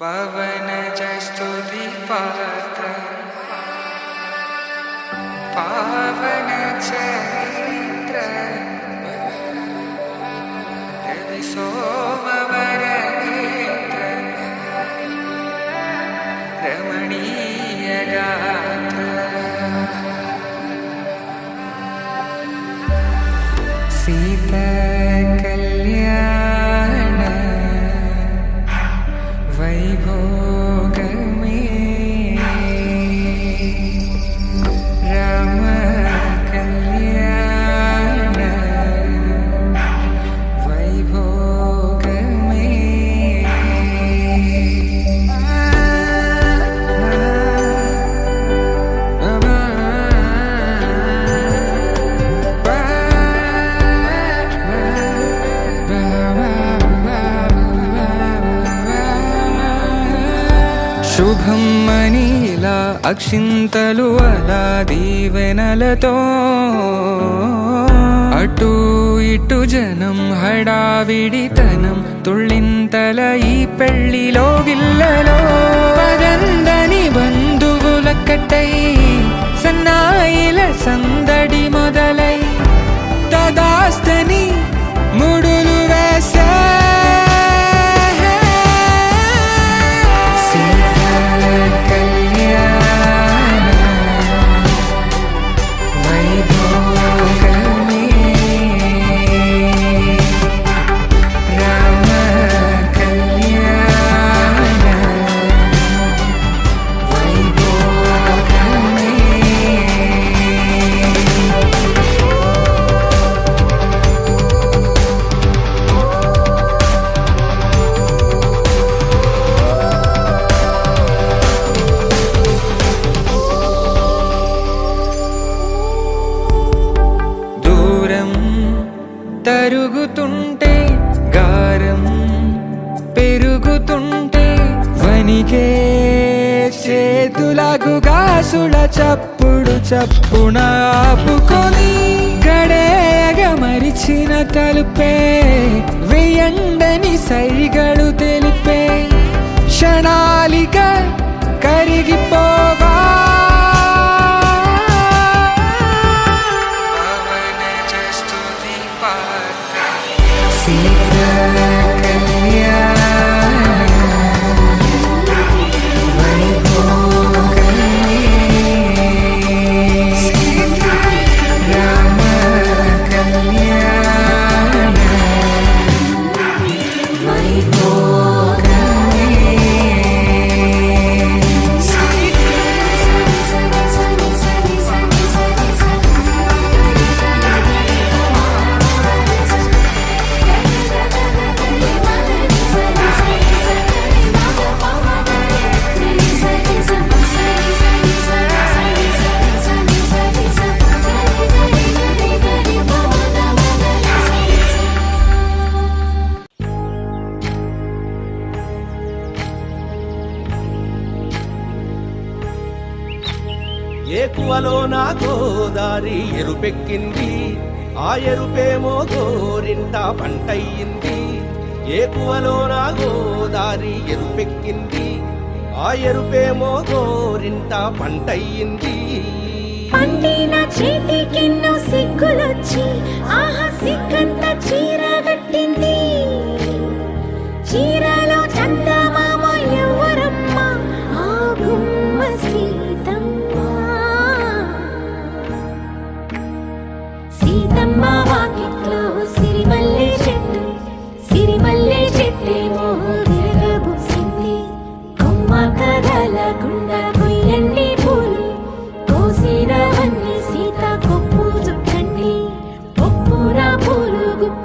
പവനജസ്തുതി പദത്ര പാവന ചരിത്ര രവി സോമവരനേത്ര രമണീയ ഗാത്ര സീത കല്യാണ అక్షింతలు అలా దీవెనలతో అటు ఇటు జనం హడావిడితనం తుళ్ళింతల ఈ పెళ్లిలో గిల్లలో పదందని వనికే చేతులకు గాసుల చప్పుడు చప్పున ఆపుకొని గడేయగ మరిచిన తలుపే వెయ్యండని సైగడు తెలిపే క్షణాలిక కరిగిపో ఏకువలో నా గోదారి ఎరుపెక్కింది. ఆ ఎరుపేమో గోరింట పంటయ్యింది. ఏకువలో నా గోదారి ఎరుపెక్కింది. ఆ ఎరుపేమో గోరింట పంటయ్యింది. పండిన సిగ్గులొచ్చి ఆహా సిగ్గు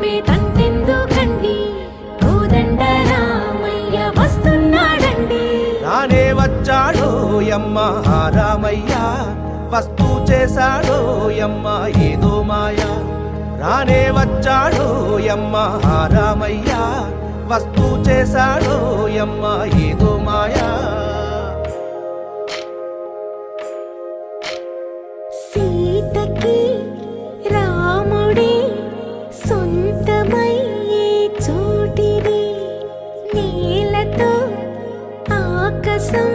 పూలు గుప్పే తంతెందుకండి కోదండ రామయ్య వస్తున్నాడండి. రానే వచ్చాడో యమ్మ రామయ్య. వస్తూ చేశాడో యమ్మ ఏదో మాయా. రానే వచ్చాడో యమ్మ ఆ రామయ్య. వస్తూ చేశాడో యమ్మ ఏదో మాయా. నీలతో ఆకాశం